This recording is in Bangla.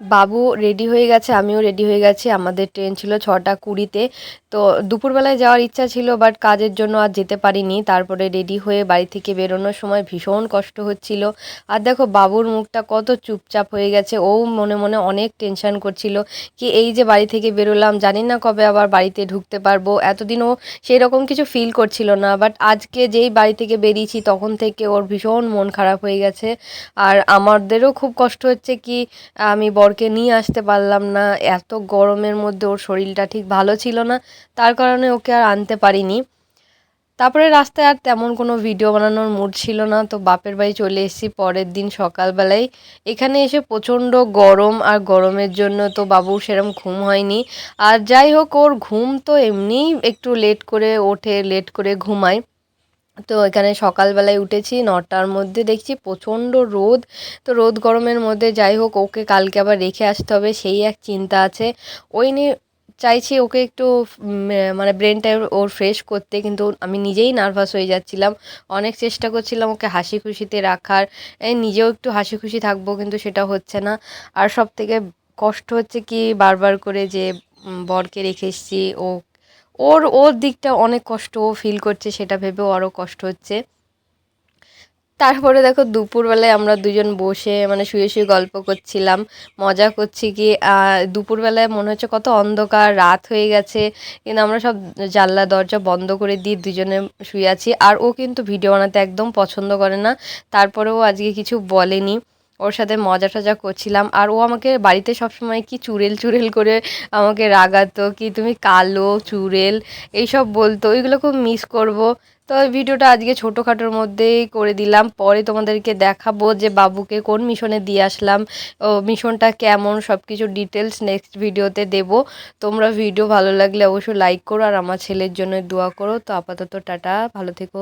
বাবু রেডি হয়ে গেছে, আমিও রেডি হয়ে গেছি। আমাদের ট্রেন ছিল ছটা কুড়িতে। তো দুপুরবেলায় যাওয়ার ইচ্ছা ছিল বাট কাজের জন্য আর যেতে পারিনি। তারপরে রেডি হয়ে বাড়ি থেকে বেরোনোর সময় ভীষণ কষ্ট হচ্ছিল। আর দেখো, বাবুর মুখটা কত চুপচাপ হয়ে গেছে। ও মনে মনে অনেক টেনশন করছিল কি এই যে বাড়ি থেকে বেরোলাম, জানি না কবে আবার বাড়িতে ঢুকতে পারব। এতদিন ও সেই রকম কিছু ফিল করছিল না বাট আজকে যেই বাড়ি থেকে বেরিয়েছি, তখন থেকে ওর ভীষণ মন খারাপ হয়ে গেছে। আর আমাদেরও খুব কষ্ট হচ্ছে কি আমি বরকে নিয়ে আসতে পারলাম না, এত গরমের মধ্যে ওর শরীরটা ঠিক ভালো ছিল না, তার কারণে ওকে আর আনতে পারিনি। তারপরে রাস্তায় আর তেমন কোনো ভিডিও বানানোর মুড ছিল না, তো বাপের বাড়ি চলে এসেছি পরের দিন সকালবেলায়। এখানে এসে প্রচণ্ড গরম আর গরমের জন্য তো বাবুর সেরম ঘুম হয়নি। আর যাই হোক, ওর ঘুম তো এমনিই একটু লেট করে ওঠে লেট করে ঘুমায়। তো এখানে সকালবেলায় উঠেছি, নটার মধ্যে দেখছি প্রচণ্ড রোদ। তো রোদ গরমের মধ্যে যাই হোক, ওকে কালকে আবার রেখে আসতে হবে, সেই এক চিন্তা আছে। ওই নিয়ে চাইছি ওকে একটু মানে ব্রেনটা ওর ফ্রেশ করতে, কিন্তু আমি নিজেই নার্ভাস হয়ে যাচ্ছিলাম। অনেক চেষ্টা করছিলাম ওকে হাসি খুশিতে রাখার নিজেও একটু হাসি খুশি থাকব, কিন্তু সেটা হচ্ছে না। আর সব থেকে কষ্ট হচ্ছে কি, বারবার করে যে বরকে রেখে এসেছি, ও ওর ওর দিকটা অনেক কষ্ট ও ফিল করছে, সেটা ভেবেও আরও কষ্ট হচ্ছে। তারপরে দেখো দুপুরবেলায় আমরা দুজন বসে মানে শুয়ে শুয়ে গল্প করছিলাম, মজা করছি কি দুপুরবেলায় মনে হচ্ছে কত অন্ধকার, রাত হয়ে গেছে, কিন্তু আমরা সব জানলা, দরজা বন্ধ করে দিয়ে দুজনে শুয়ে আছি। আর ও কিন্তু ভিডিও বানাতে একদম পছন্দ করে না, তারপরেও আজকে কিছু বলেনি। ওর সাথে মজা টজা করছিলাম। আর ও আমাকে বাড়িতে সবসময় কি চুড়েল চুড়েল করে আমাকে রাগাতো, কি তুমি কালো চুড়েল এইসব বলতো, ওইগুলো খুব মিস করব। তো ভিডিওটা আজকে ছোটোখাটোর মধ্যেই করে দিলাম। পরে তোমাদেরকে দেখাবো যে বাবুকে কোন মিশনে দিয়ে আসলাম, ও মিশনটা কেমন সব কিছু ডিটেলস নেক্সট ভিডিওতে দেব। তোমরা ভিডিও ভালো লাগলে অবশ্যই লাইক করো আর আমার ছেলের জন্য দোয়া করো। তো আপাতত টাটা, ভালো থেকো।